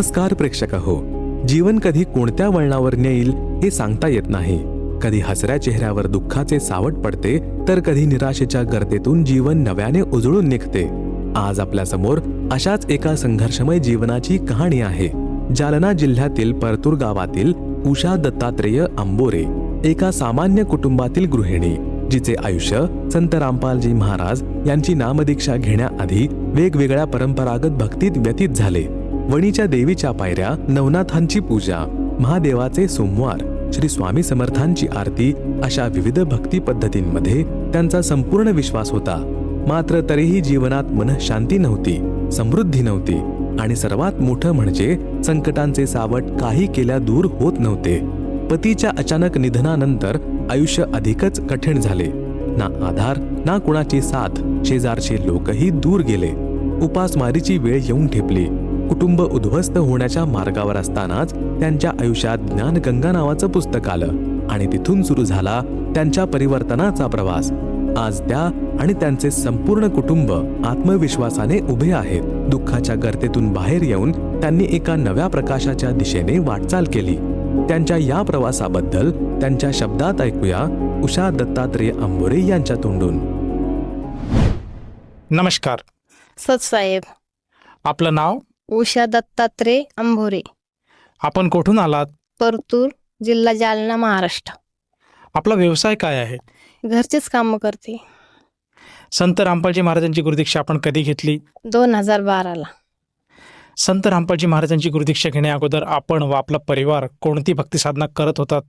नमस्कार प्रेक्षक हो जीवन कधी कोणत्या वळणावर नेईल हे सांगता येत नाही. कधी हसऱ्या चेहऱ्यावर दुःखाचे सावट पडते तर कधी निराशेच्या गर्दीतून जीवन नव्याने उजळून निघते. आज आपल्यासमोर अशाच एका संघर्षमय जीवनाची कहाणी आहे. जालना जिल्ह्यातील परतूर गावातील उषा दत्तात्रेय आंबोरे एका सामान्य कुटुंबातील गृहिणी जिचे आयुष्य संत रामपालजी महाराज यांची नामदीक्षा घेण्याआधी वेगवेगळ्या परंपरागत भक्तीत व्यतीत झाले. वणीच्या देवीच्या पायऱ्या नवनाथांची पूजा महादेवाचे सोमवार श्री स्वामी समर्थांची आरती अशा विविध भक्ती पद्धतींमध्ये त्यांचा संपूर्ण विश्वास होता. मात्र तरीही जीवनात मनशांती नव्हती समृद्धी नव्हती आणि सर्वात मोठं म्हणजे संकटांचे सावट काही केल्या दूर होत नव्हते. पतीच्या अचानक निधनानंतर आयुष्य अधिकच कठीण झाले. ना आधार ना कुणाची साथ शेजारचे लोकही दूर गेले. उपासमारीची वेळ येऊन ठेपली. कुटुंब उद्ध्वस्त होण्याच्या मार्गावर असतानाच त्यांच्या आयुष्यात ज्ञानगंगा नावाचं पुस्तक आलं आणि तिथून सुरू झाला त्यांच्या परिवर्तनाचा प्रवास. आज त्या आणि त्यांचे संपूर्ण कुटुंब आत्मविश्वासाने उभे आहेत. दुःखाच्या गर्तेतून बाहेर येऊन त्यांनी एका नव्या प्रकाशाच्या दिशेने वाटचाल केली. त्यांच्या या प्रवासाबद्दल त्यांच्या शब्दात ऐकूया उषा दत्तात्रेय आंबोरे यांच्या तोंडून. नमस्कार. सतसाहेब आपलं नाव? उषा दत्तात्रय अंभोरे. आपण कुठून आलात? परतूर जिल्हा जालना महाराष्ट्र. आपला व्यवसाय काय आहे? घरचेच कामं करते. संत रामपालजी महाराजांची गुरुदीक्षा आपण कधी घेतली? दोन हजार बाराला. संत रामपालजी महाराजांची गुरुदीक्षा घेण्या अगोदर आपण व आपला परिवार कोणती भक्ती साधना करत होतात?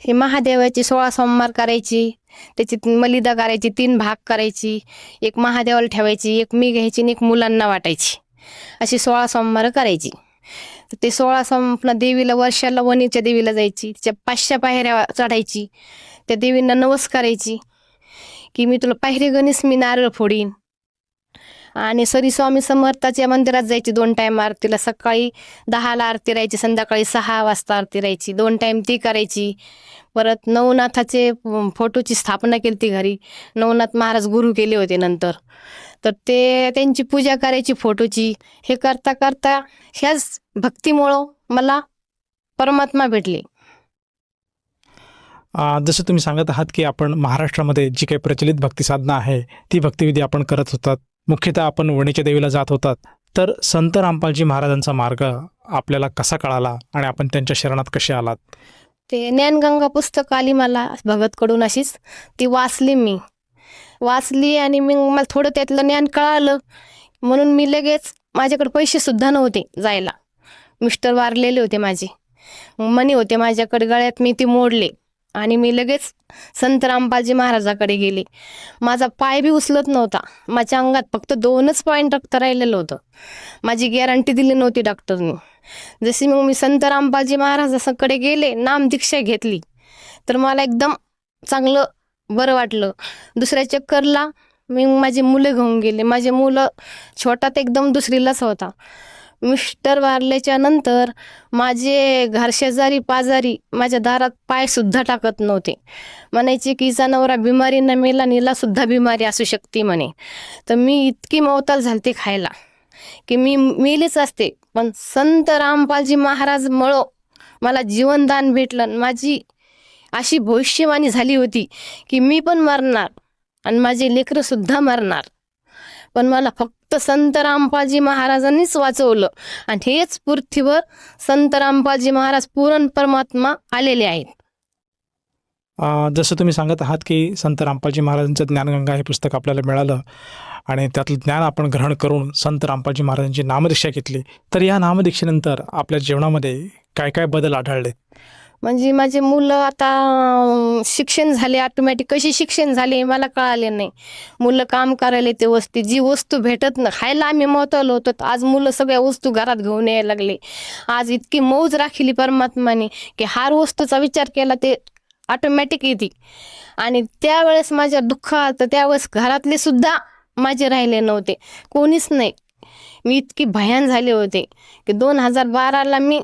हे महादेवाची सोळा सोमवार करायची त्याची मलिदा करायची तीन भाग करायची एक महादेवाला ठेवायची एक मी घ्यायची आणि एक मुलांना वाटायची. अशी सोळा सोमवार करायची. तर ते सोळा सोम पुन्हा देवीला वर्षाला वणीच्या देवीला जायची. तिच्या पाचशा पायऱ्या चढायची. त्या देवींना नवस करायची. की मी तुला पायरे गणेश मी नारळ फोडीन. आणि सरी स्वामी समर्थाच्या मंदिरात जायची दोन टाईम आरतीला. सकाळी दहाला आरती राहायची संध्याकाळी सहा वाजता आरती राहायची. दोन टाईम ती करायची. परत नवनाथाचे फोटोची स्थापना केली ती घरी. नवनाथ महाराज गुरु केले होते नंतर. तर ते त्यांची पूजा करायची फोटोची. हे करता करता ह्याच भक्तीमुळं मला परमात्मा भेटले. जसं तुम्ही सांगत आहात की आपण महाराष्ट्रामध्ये जी काही प्रचलित भक्ती साधना आहे ती भक्तिविधी आपण करत होतात. मुख्यतः आपण वणीच्या देवीला जात होतात. तर संत रामपालजी महाराजांचा मार्ग आपल्याला कसा कळाला आणि आपण त्यांच्या शरणात कसे आलात? ते ज्ञानगंगा पुस्तक आली मला भगतकडून अशीच. ती वाचली मी. वाचली आणि मग मला थोडं त्यातलं ज्ञान कळालं. म्हणून मी लगेच माझ्याकडे पैसे सुद्धा नव्हते जायला. मिस्टर वारलेले होते माझे. मनी होते माझ्याकडे गळ्यात मी ते मोडले. आणि मी लगेच संत रामबाजी महाराजाकडे गेले. माझा पाय बी उचलत नव्हता. माझ्या अंगात फक्त दोनच पॉईंट रक्त राहिलेलं होतं. माझी गॅरंटी दिली नव्हती डॉक्टरनी जशी मग मी संत रामबाजी महाराजाकडे गेले नाम दीक्षा घेतली. तर मला एकदम चांगलं बरं वाटलं. दुसऱ्या चक्करला मी माझी मुलं घेऊन गेले. माझे मुलं छोटात एकदम दुसरीलाच होता. मिस्टर वारल्याच्या नंतर माझे घरशेजारी पाजारी माझ्या दारात पायसुद्धा टाकत नव्हते. म्हणायचे की हिचा नवरा बिमारी न मेला निलासुद्धा बिमारी असू शकते म्हणे. तर मी इतकी मवताल झालते खायला की मी मेलीच असते. पण संत रामपालजी महाराज मळो मला जीवनदान भेटलं आणि माझी अशी भविष्यवाणी झाली होती की मी पण मरणार आणि माझे लेकरं सुद्धा मरणार. पण मला फक्त संत रामपाजी महाराजांनीच वाचवलं आणि हेच पृथ्वीवर संत रामपाजी महाराज पूर्ण परमात्मा आलेले आहेत. जसं तुम्ही सांगत आहात की संत रामपाजी महाराजांचं ज्ञानगंगा हे पुस्तक आपल्याला मिळालं आणि त्यातलं ज्ञान आपण ग्रहण करून संत रामपाजी महाराजांची नामदीक्षा घेतली. तर या नामदीक्षेनंतर आपल्या जीवनामध्ये काय काय बदल आढळले? म्हणजे माझे मुलं आता शिक्षण झाले ऑटोमॅटिक कशी शिक्षण झाले मला कळाले नाही. मुलं काम करायला ते वस्ती जी वस्तू भेटत ना खायला आम्ही मोतवलं होतो आज मुलं सगळ्या वस्तू घरात घेऊन यायला लागले. आज इतकी मौज राखली परमात्माने की हार वस्तूचा विचार केला ते ऑटोमॅटिक येते. आणि त्यावेळेस माझ्या दुःख आलं त्यावेळेस घरातले सुद्धा माझे राहिले नव्हते. कोणीच नाही. मी इतकी भयान झाले होते की दोन हजार बाराला मी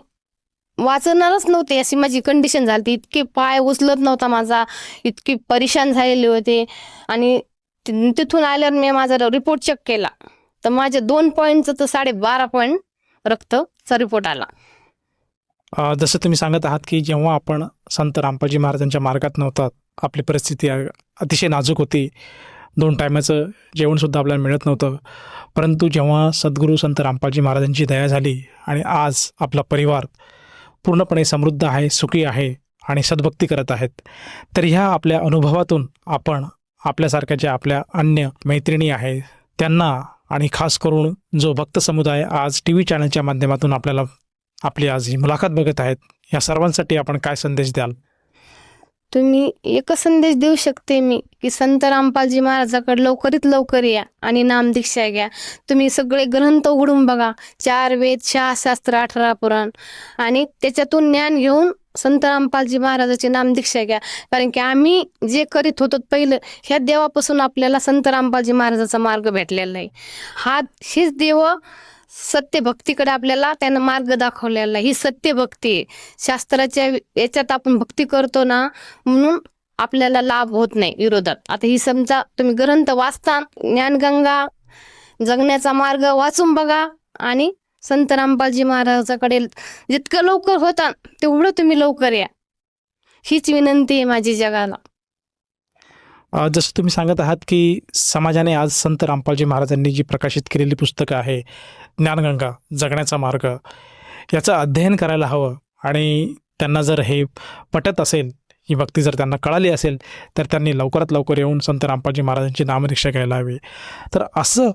वाचणारच नव्हते. अशी माझी कंडिशन झाली इतके पाय उचलत नव्हता माझा. इतकी परेशान झालेले होते. आणि तिथून आल्यावर मी माझा रिपोर्ट चेक केला. तर माझ्या दोन पॉईंटचं तर साडेबारा पॉईंट रक्तचा रिपोर्ट आला. जसं तुम्ही सांगत आहात की जेव्हा आपण संत रामपाजी महाराजांच्या मार्गात नव्हतात आपली परिस्थिती अतिशय नाजूक होती. दोन टायमाचं जेवणसुद्धा आपल्याला मिळत नव्हतं. परंतु जेव्हा सद्गुरू संत रामपाजी महाराजांची दया झाली आणि आज आपला परिवार पूर्णपणे समृद्ध आहे सुखी आहे आणि सद्भक्ती करत आहेत. तर ह्या आपल्या अनुभवातून आपण आपल्यासारख्या ज्या आपल्या अन्य मैत्रिणी आहेत त्यांना आणि खास करून जो भक्त समुदाय आज टी व्ही चॅनलच्या माध्यमातून आपल्याला आपली आज ही मुलाखत बघत आहेत या सर्वांसाठी आपण काय संदेश द्याल? तुम्ही एकच संदेश देऊ शकते मी की संत रामपालजी महाराजाकडे लवकरीत लवकर या आणि नामदीक्षा घ्या. तुम्ही सगळे ग्रंथ उघडून बघा. चार वेद शास्त्र अठरा पुराण. आणि त्याच्यातून ज्ञान घेऊन संत रामपालजी महाराजाची नामदीक्षा घ्या. कारण की आम्ही जे करीत होतो पहिलं ह्या देवापासून आपल्याला संत रामपालजी महाराजाचा मार्ग भेटलेला आहे. हा हेच देव सत्य भक्तीकडे आपल्याला त्यानं मार्ग दाखवलेला ही सत्य भक्ती शास्त्राच्या याच्यात आपण भक्ती करतो ना म्हणून आपल्याला लाभ होत नाही विरोधात. आता ही समजा तुम्ही ग्रंथ वाचता ज्ञानगंगा जगण्याचा मार्ग वाचून बघा आणि संत रामबाजी महाराजाकडे जितकं लवकर होता तेवढं तुम्ही लवकर या. हीच विनंती आहे माझी जगाला. जसं तुम्ही सांगत आहात की समाजाने आज संत रामपालजी महाराजांनी जी प्रकाशित केलेली पुस्तकं आहे ज्ञानगंगा जगण्याचा मार्ग याचं अध्ययन करायला हवं. आणि त्यांना जर हे पटत असेल ही भक्ती जर त्यांना कळाली असेल तर त्यांनी लवकरात लवकर येऊन संत रामपाजी महाराजांची नामदीक्षा घ्यायला हवी. तर असं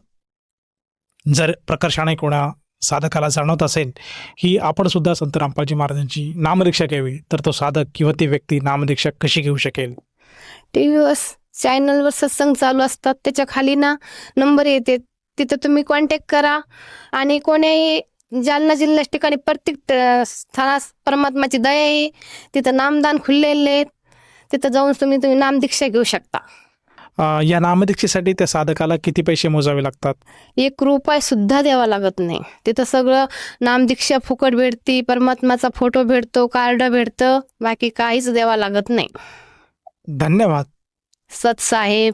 जर प्रकर्षाने कोणा साधकाला जाणवत असेल की आपण सुद्धा संत रामपाजी महाराजांची नामदीक्षा घ्यावी तर तो साधक किंवा ती व्यक्ती नामदीक्षा कशी घेऊ शकेल? टी व्ही चॅनलवर सत्संग चालू असतात त्याच्याखाली ना नंबर येते तिथं तुम्ही कॉन्टॅक्ट करा. आणि कोण्याही जालना जिल्ह्याच्या ठिकाणी प्रत्येक स्थानास परमात्माची दया आहे. तिथं नामदान खुललेले आहेत. तिथं जाऊन तुम्ही तुम्ही नामदीक्षा घेऊ शकता. अ, या नामदीक्षेसाठी त्या साधकाला किती पैसे मोजावे लागतात? एक रुपये सुद्धा द्यावा लागत नाही. तिथं सगळं नामदीक्षा फुकट भेटती परमात्माचा फोटो भेटतो कार्ड भेटतं. बाकी काहीच द्यावा लागत नाही. धन्यवाद. सत साहेब.